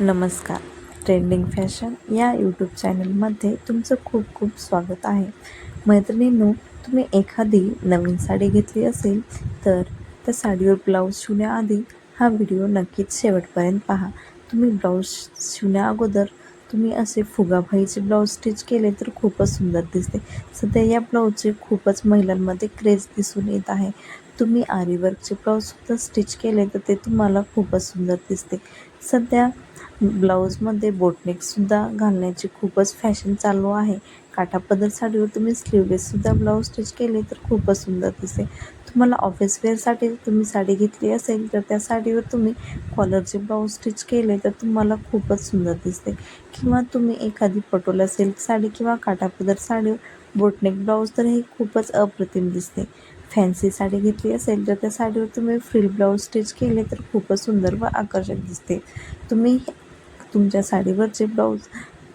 नमस्कार. Trending fashion या YouTube चॅनलमध्ये तुमचं खूप खूप स्वागत आहे. मैत्रिणींनो तुम्ही एखादी नवीन साडी घेतली असेल तर त्या साडीवर ब्लाऊज शिवण्याआधी हा व्हिडिओ नक्कीच शेवटपर्यंत पहा. तुम्ही ब्लाऊज शिवण्या अगोदर तुम्ही असे फुगाभाईचे ब्लाऊज स्टिच केले तर खूपच सुंदर दिसते. सध्या या ब्लाऊजचे खूपच महिलांमध्ये क्रेज दिसून येत आहे. तुम्ही आरीवर्कचे ब्लाऊजसुद्धा स्टिच केले तर ते तुम्हाला खूपच सुंदर दिसते. सध्या ब्लाऊजमध्ये बोटनेकसुद्धा घालण्याची खूपच फॅशन चालू आहे. काठापदर साडीवर तुम्ही स्लीवलेससुद्धा ब्लाऊज स्टिच केले तर खूपच सुंदर दिसते. तुम्हाला ऑफिस वेअरसाठी तुम्ही साडी घेतली असेल तर त्या साडीवर तुम्ही कॉलरचे ब्लाऊज स्टिच केले तर तुम्हाला खूपच सुंदर दिसते. किंवा तुम्ही एखादी पटोला सिल्क साडी किंवा काटापदर साडीवर बोटनेक ब्लाऊज तर हे खूपच अप्रतिम दिसते. फॅन्सी साडी घेतली असेल तर त्या साडीवर तुम्ही फ्रिल ब्लाऊज स्टिच केले तर खूपच सुंदर व आकर्षक दिसते. तुम्ही तुमच्या साडीवरचे ब्लाऊज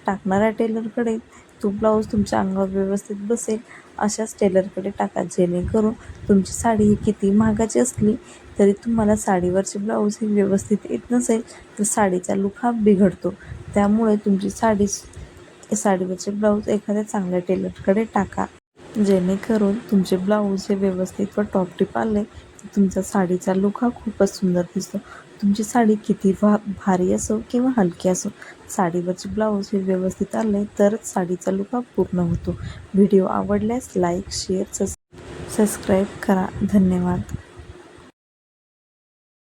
टाकणाऱ्या टेलरकडे तो ब्लाऊज तुमच्या अंगावर व्यवस्थित बसेल अशाच टेलरकडे टाका. जेणेकरून तुमची साडी ही किती महागाची असली तरी तुम्हाला साडीवरचे ब्लाऊज हे व्यवस्थित येत नसेल तर साडीचा लुक हा बिघडतो. त्यामुळे तुमची साडी साडीवरचे ब्लाऊज एखाद्या चांगल्या टेलरकडे टाका. जेणेकरून तुमचे ब्लाऊज हे व्यवस्थित व टॉप टिप आले तर तुमचा साडीचा लुक हा खूपच सुंदर दिसतो. तुमची साडी किती भा भारी असो किंवा हलकी असो साडीवरचे ब्लाऊज हे व्यवस्थित आले तरच साडीचा लुका पूर्ण होतो. व्हिडिओ आवडल्यास लाईक शेअर सबस्क्राईब करा. धन्यवाद.